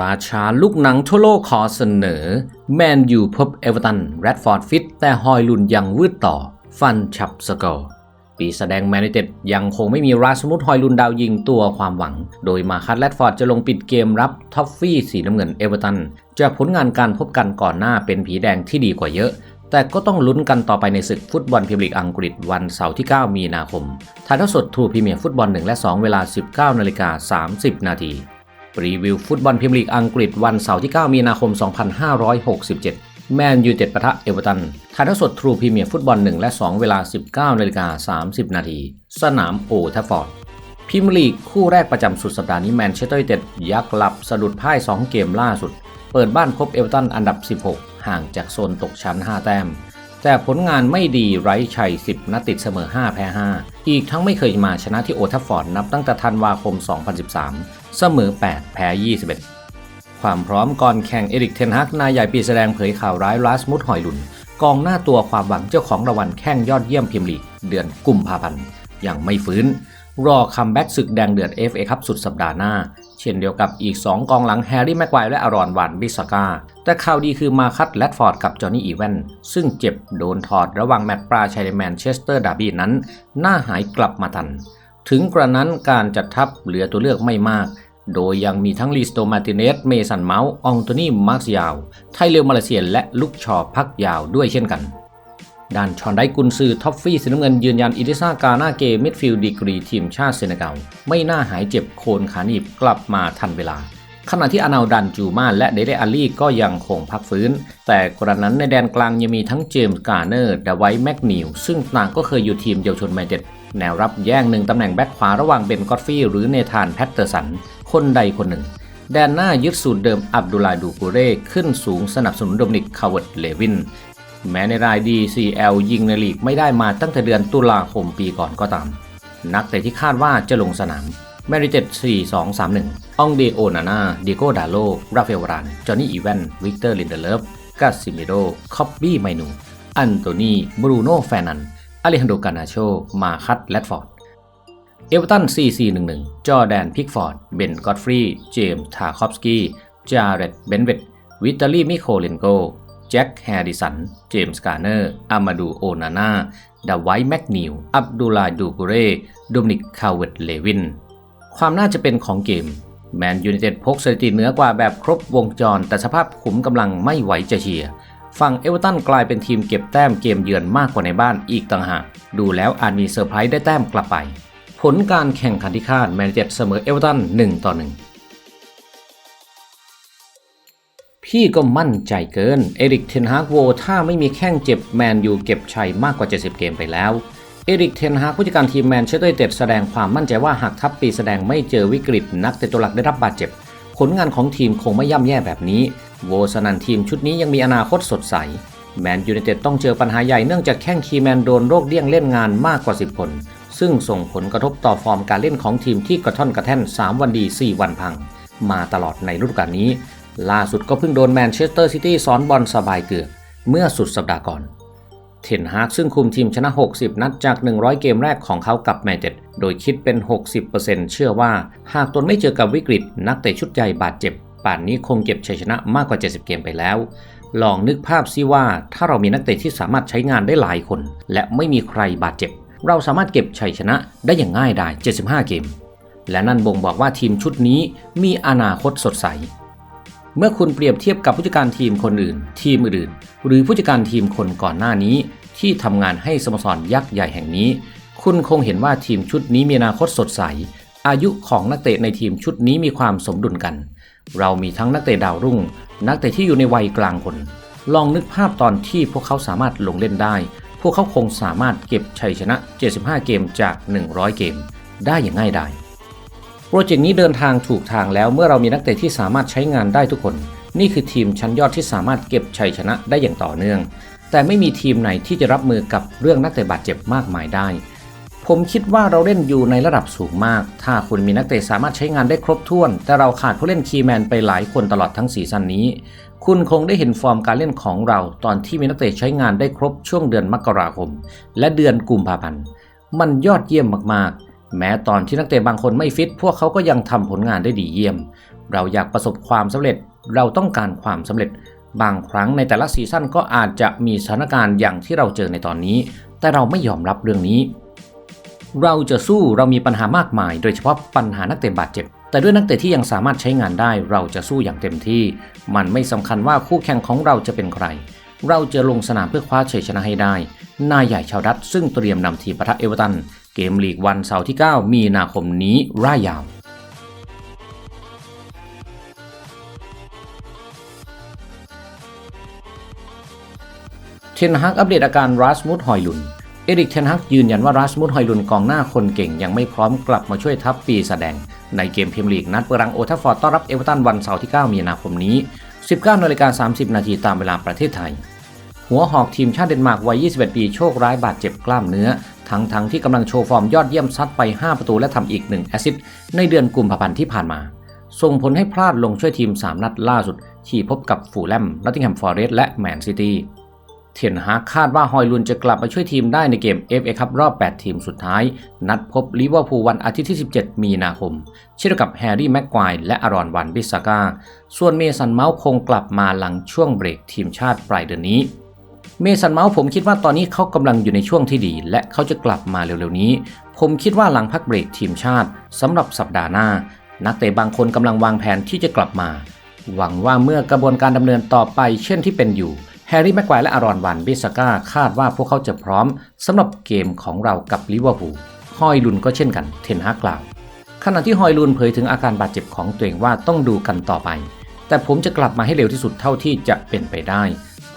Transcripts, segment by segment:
ราชาลูกหนังทั่วโลกขอเสนอ แมนยูพบเอเวอร์ตันแรดฟอร์ดฟิต แต่ฮอยลุนยังวืดต่อ ฟันฉับสกอร์ปีแสดงแมนยูเต็ดยังคงไม่มีราสมุดฮอยลุนดาวยิงตัวความหวัง โดยมาคัดแรดฟอร์ดจะลงปิดเกมรับท็อฟฟี่สีน้ำเงินเอเวอร์ตันจากผลงานการพบกันก่อนหน้าเป็นผีแดงที่ดีกว่าเยอะ แต่ก็ต้องลุ้นกันต่อไปในศึกฟุตบอลพรีเมียร์ลีกอังกฤษวันเสาร์ที่ 9 มีนาคมถ่ายทอดสดทูพรีเมียร์ฟุตบอล 1 และ 2 เวลา 19นาฬิกา30นาที รีวิวฟุตบอลพรีเมียร์ลีกอังกฤษวันเสาร์ที่ 9 มีนาคม 2567 แมนยูเต็ดปะทะเอเวอร์ตันถ่ายทอดสดทรูพรีเมียร์ฟุตบอล 1 และ 2 เวลา 19นาฬิกา30 นาที สนามโอทัฟฟอร์ดพรีเมียร์ลีกคู่แรกประจำสุดสัปดาห์นี้แมนเชสเตอร์ยูไนเต็ดยักหลับสะดุดพ่าย 2 เกมล่าสุด เปิดบ้านพบเอเวอร์ตันอันดับ 16 ห่างจากโซนตกชั้น 5 แต้ม แต่ผลงานไม่ดีไร้ชัย 10 นัดติดเสมอ 5 แพ้ 5 อีกทั้งไม่เคยมาชนะที่โอทัฟฟอร์ดนับตั้งแต่ธันวาคม 2013 เสมอ 8 แพ้ 21 ความพร้อมก่อนแข่งเอริกเทนฮักนายใหญ่ปีแสดงเผยข่าวร้ายลาสมุดหอยลุน กองหน้าตัวความหวังเจ้าของรางวัลแข้งยอดเยี่ยมพิมลีเดือนกุมภาพันธ์ ยังไม่ฟื้น รอคัมแบ็กศึกแดงเดือด FA คัพสุดสัปดาห์หน้า เช่นเดียวกับอีก 2 กองหลังแฮร์รี่แม็กไกวร์และอารอนวานบิสกา แต่ข่าวดีคือมาคัตแรดฟอร์ดกับจอห์นนี่อีแวนซึ่งเจ็บโดนถอดระหว่างแมตช์ปราชัยในแมนเชสเตอร์ดาร์บี้นั้น หน้าหายกลับมาทัน ถึงกระนั้นการจัดทัพเหลือตัวเลือกไม่มากโดยยังมีทั้งลีสโตมาติเนส เมสันเมาส์ อองโตนี่มาร์ซิยาว ไทเลวมาเลเซียและลุกชอพักยาวด้วยเช่นกัน ด้านชอนไดกุนซือท็อฟฟี่สีน้ำเงินยืนยันอิติซากาหน้าเกมมิดฟิลด์ดีกรีทีมชาติเซเนกัลไม่น่าหายเจ็บโคนขาหนีบกลับมาทันเวลา ขณะที่อานาลดันจูมาและเดเดอาลีก็ยังคงพักฟื้น แต่กรณนั้นในแดนกลางยังมีทั้งเจมส์การ์เนอร์ดาไวแมกนิวซึ่งต่างก็เคยอยู่ทีมเยาวชนแมนเชสเตแนวรับแย่งหนึ่งตำแหน่งแบ็คขวาระหว่างเบนกอตฟี่หรือเนธานแพตเตอร์สัน คนใดคนหนึ่ง แดนหน้ายึดสูตรเดิมอับดุลาดูกูเร่ขึ้นสูงสนับสนุนโดมินิกคาร์เวิร์ดเลวิน แม้ในราย DCL ยิงในลีกไม่ได้มาตั้งแต่เดือนตุลาคมปีก่อนก็ตาม นักเตะที่คาดว่าจะลงสนามแมริเต็ด4-2-3-1 อองเดโอนานาดิโกดาโล ราเฟลวาราน จอห์นนี่อีแวน วิกเตอร์ลินเดเลฟกาซิมิโด คอบบี้ไมนู อันโตนี บรูโน่แฟนัน อเลฮันโดกานาโช มาคัตแรดฟอร์ด เอเวอร์ตัน 4-4-1-1 จอร์แดน พิกฟอร์ด เบน กอตฟรีเจมส์ ทาคอฟสกี้ จาเรตเบนเวตวิตาลีมิโคเลนโก แจ็คแฮร์ดิสัน เจมส์การ์เนอร์ อามาดูโอนาน่า ดาไวท์แมกนิว อับดุลาดูกุเร่ โดมินิก คาเวตเลวิน ความน่าจะเป็นของเกม แมนยูไนเต็ดพกสถิติเหนือกว่าแบบครบวงจร แต่สภาพขุมกำลังไม่ไหวจะเชียร์ฝั่งเอเวอร์ตันกลายเป็นทีมเก็บแต้มเกมเยือนมากกว่าในบ้านอีกต่างหาก ดูแล้วอาจมีเซอร์ไพรส์ได้แต้มกลับไป ผลการแข่งขันที่คาดแมนยูเต็ดเสมอเอเวอร์ตัน1ต่อ1 พี่ก็มั่นใจเกิน เอริกเทนฮากโวถ้าไม่มีแข้งเจ็บแมนยูเก็บชัยมากกว่า 70 เกมไปแล้ว เอริกเทนฮากผู้จัดการทีมแมนเชสเตอร์ยูไนเต็ดแสดงความมั่นใจว่าหากทัพปีแสดงไม่เจอวิกฤตนักเตะตัวหลักได้รับบาดเจ็บ ผลงานของทีมคงไม่ย่ำแย่แบบนี้ โวสนันทีมชุดนี้ยังมีอนาคตสดใส แมนยูไนเต็ดต้องเจอปัญหาใหญ่เนื่องจากแข้งคีแมนโดนโรคเดี้ยงเล่นงานมากกว่า 10 คน ซึ่งส่งผลกระทบต่อฟอร์มการเล่นของทีมที่กระท่อนกระแท่น 3 วันดี 4 วันพัง มาตลอดในฤดูกาลนี้ ล่าสุดก็เพิ่งโดนแมนเชสเตอร์ซิตี้ซ้อนบอลสบายเกือกเมื่อสุดสัปดาห์ก่อน เทนฮากซึ่งคุมทีมชนะ 60 นัดจาก 100 เกมแรกของเขากับแมนเชสเตอร์โดยคิดเป็น 60%เชื่อว่าหากตนไม่เจอกับวิกฤต นักเตะชุดใหญ่บาดเจ็บ ป่านนี้คงเก็บชัยชนะมากกว่า 70 เกมไปแล้ว ลองนึกภาพซิว่าถ้าเรามีนักเตะที่สามารถใช้งานได้หลายคน และไม่มีใครบาดเจ็บ เราสามารถเก็บชัยชนะได้อย่างง่ายดาย75 เกม และนั่นบ่งบอกว่าทีมชุดนี้มีอนาคตสดใส เมื่อคุณเปรียบเทียบกับผู้จัดการทีมคนอื่น ทีมอื่น หรือผู้จัดการทีมคนก่อนหน้านี้ ที่ทำงานให้สโมสรยักษ์ใหญ่แห่งนี้ คุณคงเห็นว่าทีมชุดนี้มีอนาคตสดใส อายุของนักเตะในทีมชุดนี้มีความสมดุลกัน เรามีทั้งนักเตะดาวรุ่ง นักเตะที่อยู่ในวัยกลางคน ลองนึกภาพตอนที่พวกเขาสามารถลงเล่นได้ พวกเขาคงสามารถเก็บชัยชนะ 75 เกมจาก 100 เกม ได้อย่างง่ายดาย รเจกต์นี้เดินทางถูกทางแล้วเมื่อเรามีนักเตะที่สามารถใช้งานได้ทุกคน นี่คือทีมชั้นยอดที่สามารถเก็บชัยชนะได้อย่างต่อเนื่อง แต่ไม่มีทีมไหนที่จะรับมือกับเรื่องนักเตะบาดเจ็บมากมายได้ ผมคิดว่าเราเล่นอยู่ในระดับสูงมาก ถ้าคุณมีนักเตะสามารถใช้งานได้ครบถ้วน แต่เราขาดผู้เล่นคีย์แมนไปหลายคนตลอดทั้งซีซั่นนี้ คุณคงได้เห็นฟอร์มการเล่นของเรา ตอนที่มีนักเตะใช้งานได้ครบช่วงเดือนมกราคม และเดือนกุมภาพันธ์ มันยอดเยี่ยมมากๆ แม้ตอนที่นักเตะบางคนไม่ฟิต พวกเขาก็ยังทำผลงานได้ดีเยี่ยม เราอยากประสบความสำเร็จ เราต้องการความสำเร็จ บางครั้งในแต่ละซีซั่นก็อาจจะมีสถานการณ์อย่างที่เราเจอในตอนนี้ แต่เราไม่ยอมรับเรื่องนี้ เราจะสู้เรามีปัญหามากมาย โดยเฉพาะปัญหานักเตะบาดเจ็บ แต่ด้วยนักเตะที่ยังสามารถใช้งานได้ เราจะสู้อย่างเต็มที่ มันไม่สำคัญว่าคู่แข่งของเราจะเป็นใคร เราจะลงสนามเพื่อคว้าชัยชนะให้ได้นายใหญ่ชาวดัตซึ่งเตรียมนำทีมปะทะเอเวอร์ตัน เกมลีกวันเสาร์ที่ 9 มีนาคมนี้ร่ายยาวเทนฮักอัปเดตอาการรัสมุดฮอยลุน เอริกเทนฮักยืนยันว่ารัสมุดฮอยลุนกองหน้าคนเก่งยังไม่พร้อมกลับมาช่วยทัพปีแสดง ในเกมพรีเมียร์ลีกนัดเปรังโอทัฟฟอร์ดต้อนรับเอเวอร์ตันวันเสาร์ที่ 9 มีนาคมนี้ 19นาฬิกา30 นาทีตามเวลาประเทศไทย หัวหอกทีมชาติเดนมาร์กวัย 21 ปีโชคร้ายบาดเจ็บกล้ามเนื้อ ทั้งทั้งที่กำลังโชว์ฟอร์มยอดเยี่ยมซัดไป 5 ประตูและทำอีก 1 แอซิสต์ในเดือนกุมภาพันธ์ที่ผ่านมา ส่งผลให้พลาดลงช่วยทีม 3 นัดล่าสุด ที่พบกับฟูลแลมนอตติงแฮมฟอร์เรสและแมนซิตี้เทนฮาคาดว่าฮอยลุนจะกลับมาช่วยทีมได้ในเกม FA คัพรอบ 8 ทีมสุดท้าย นัดพบลิเวอร์พูลวันอาทิตย์ที่ 17 มีนาคม เช่นกับแฮร์รี่แม็กควายและอารอนวันบิสซาก้า ส่วนเมสันเมาส์คงกลับมาหลังช่วงเบรกทีมชาติปลายเดือนนี้ เมสันเมาส์ผมคิดว่าตอนนี้เขากำลังอยู่ในช่วงที่ดี และเขาจะกลับมาเร็วๆนี้ ผมคิดว่าหลังพักเบรกทีมชาติสำหรับสัปดาห์หน้า นักเตะบางคนกำลังวางแผนที่จะกลับมา หวังว่าเมื่อกระบวนการดำเนินต่อไปเช่นที่เป็นอยู่แฮร์รี่แม็กควและอารอนวันบิสก้าคาดว่าพวกเขาจะพร้อมสำหรับเกมของเรากับลิเวอร์พูลฮอยลุนก็เช่นกันเทนฮากล่าวขณะที่ฮอยลุนเผยถึงอาการบาดเจ็บของตัวเองว่าต้องดูกันต่อไป แต่ผมจะกลับมาให้เร็วที่สุดเท่าที่จะเป็นไปได้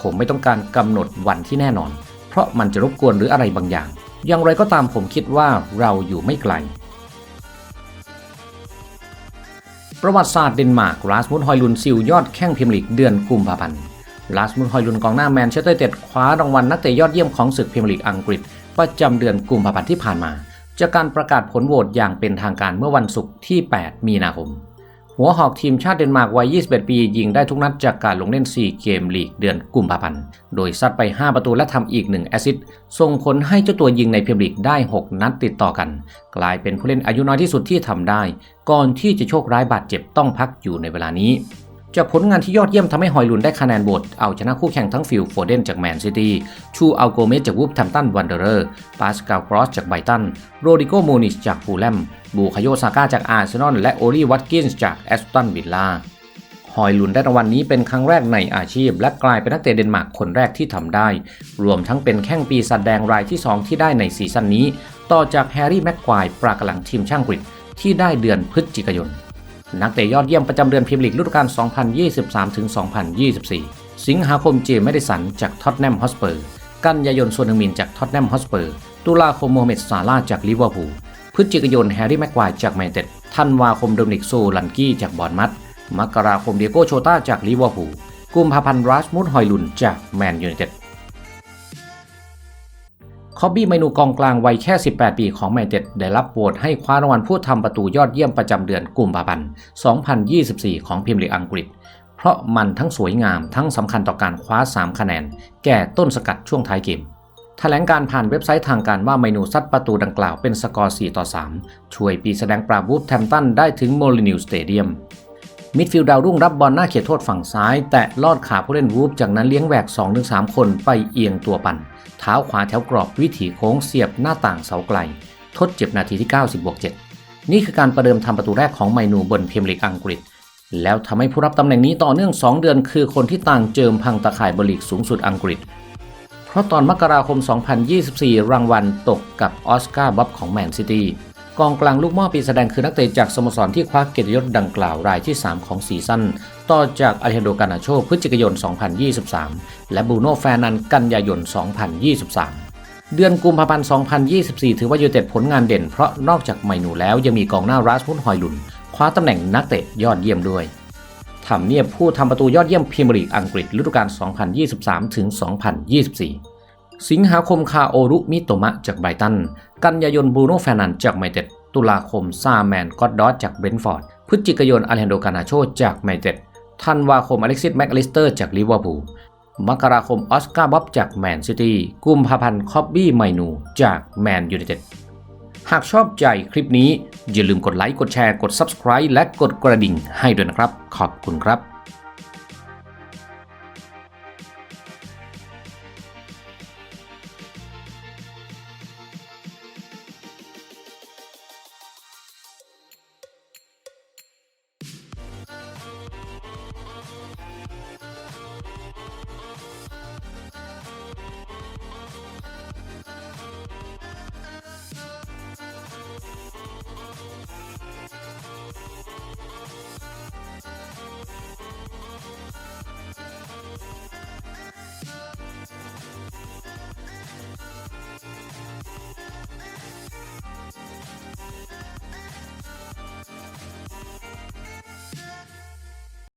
ผมไม่ต้องการกำหนดวันที่แน่นอน เพราะมันจะรบกวนหรืออะไรบางอย่าง อย่างไรก็ตามผมคิดว่าเราอยู่ไม่ไกล ประวัติศาสตร์เดนมาร์กลาสมุดฮอยลุนซิลยอดแข้งพรีเมียร์ลีกเดือนกุมภาพันธ์ลาสมุดฮอยลุนกองหน้าแมนเชสเตอร์เต็ดคว้ารางวัลนักเตะยอดเยี่ยมของศึกพรีเมียร์ลีกอังกฤษ ประจำเดือนกุมภาพันธ์ที่ผ่านมา จากการประกาศผลโหวตอย่างเป็นทางการเมื่อวันศุกร์ที่ 8 มีนาคม หัวหอกทีมชาติเดนมาร์กวัย 21 ปี ยิงได้ทุกนัดจากการลงเล่น 4 เกมลีกเดือนกุมภาพันธ์ โดยซัดไป 5 ประตูและทำอีก 1 แอซิสต์ส่งผลให้เจ้าตัวยิงในพเพียร์ลีกได้ 6 นัดติดต่อกัน กลายเป็นผู้เล่นอายุน้อยที่สุดที่ทำได้ ก่อนที่จะโชคร้ายบาดเจ็บต้องพักอยู่ในเวลานี้ จากผลงานที่ยอดเยี่ยมทำให้ฮอยลุนได้คะแนนโหวตเอาชนะคู่แข่งทั้งฟิลโฟเดนจากแมนซิตี้ ชูอัลโกเมสจากวูฟแทมตันวันเดอร์ปาสกาลกรอสจากไบตัน โรดิโกโมนิชจากฟูลแลม บูคาโยซาก้าจากอาร์เซนอล และโอลีวัตกินส์จากแอสตันวิลล่าฮอยลุนได้รางวัลนี้เป็นครั้งแรกในอาชีพ และกลายเป็นนักเตะเดนมาร์กคนแรกที่ทำได้ รวมทั้งเป็นแข้งปีศาจแดงรายที่ 2 ที่ได้ในซีซั่นนี้ ต่อจากแฮร์รี่แม็กควายปรากลังทีมช่างกฤษที่ได้เดือนพฤศจิกายน นักเตะยอดเยี่ยมประจำเดือนพรีเมียร์ลีกฤดูกาล 2023-2024 สิงหาคมเจมส์แมดิสันจากท็อตแนมฮอสเปอร์ กันยายนโซนฮึงมินจากท็อตแนมฮอสเปอร์ ตุลาคมโมฮัมเหม็ดซาลาจากลิเวอร์พูล พฤศจิกายนแฮร์รี่แม็กควายจากแมนเชสเต็ดธันวาคมโดมินิกโซลันกี้จากบอร์นมัดมกราคมเดียโกโชต้าจากลิเวอร์พูล กุมภาพันธ์รัสมุดฮอยลุนจากแมนยูไนเต็ด คอบบี้เมนูกองกลางวัยแค่ 18 ปีของแมนเต็ดได้รับโหวตให้คว้ารางวัลผู้ทำประตูยอดเยี่ยมประจำเดือนกุมภาพันธ์ 2024 ของพรีเมียร์ลีกอังกฤษ เพราะมันทั้งสวยงามทั้งสำคัญต่อการคว้า 3 คะแนน แก่ต้นสกัดช่วงท้ายเกมแถลงการผ่านเว็บไซต์ทางการว่าเมนูซัดประตูดังกล่าวเป็นสกอร์ 4 ต่อ 3 ช่วยปีแสดงปราบวูฟแทมตันได้ถึงโมลินิวสเตเดียมมิดฟิลด์ดาวรุ่งรับบอลหน้าเขตโทษฝั่งซ้าย แต่ลอดขาผู้เล่นวูฟจากนั้นเลี้ยงแหวก 2-3 คนไปเอียงตัวปั่น เท้าขวาแถวกรอบวิถีโค้งเสียบหน้าต่างเสาไกล ทดเจ็บนาทีที่ 90บวก7นี่คือการประเดิมทำประตูแรกของไมนูบนพรีเมียร์ลีกอังกฤษ แล้วทำให้ผู้รับตำแหน่งนี้ต่อเนื่อง 2 เดือนคือคนที่ต่างเจิมพังตะข่ายบลีกสูงสุดอังกฤษ เพราะตอนมกราคม 2024 รางวัลตกกับออสการ์บ๊อบของแมนซิตี้ กองกลางลูกม้อปีแสดงคือนักเตะจากสโมสรที่คว้าเกียรติยศดังกล่าวรายที่ 3 ของซีซั่นต่อจากอเลฮันโดกานาโชพฤศจิกายน 2023 และบูโน่แฟรนันกันยายน 2023เดือนกุมภาพันธ์ 2024 ถือว่ายูเต็ดผลงานเด่น เพราะนอกจากไมนูแล้วยังมีกองหน้ารัสมุนฮอยลุน คว้าตำแหน่งนักเตะยอดเยี่ยมด้วย ทำเนียบผู้ทำประตูยอดเยี่ยมพรีเมียร์ลีกอังกฤษฤดูกาล 2023 ถึง 2024 สิงหาคมคาโอรุมิโตมะจากไบตัน กันยายนบูโนแฟนันจากไมเต็ด ตุลาคมซาแมนก็อดดอสจากเบรนฟอร์ด พฤศจิกายนอเลนโดกานาโชจากไมเต็ด ธันวาคมอเล็กซิสแม็กอลิสเตอร์จากลิเวอร์พูล มกราคมออสการ์บ๊อบจากแมนซิตี้ กุมภาพันธ์คอบบี้ไมนูจากแมนยูไนเต็ด หากชอบใจคลิปนี้อย่าลืมกดไลค์ กดแชร์ กด Subscribe และกดกระดิ่งให้ด้วยนะครับ ขอบคุณครับ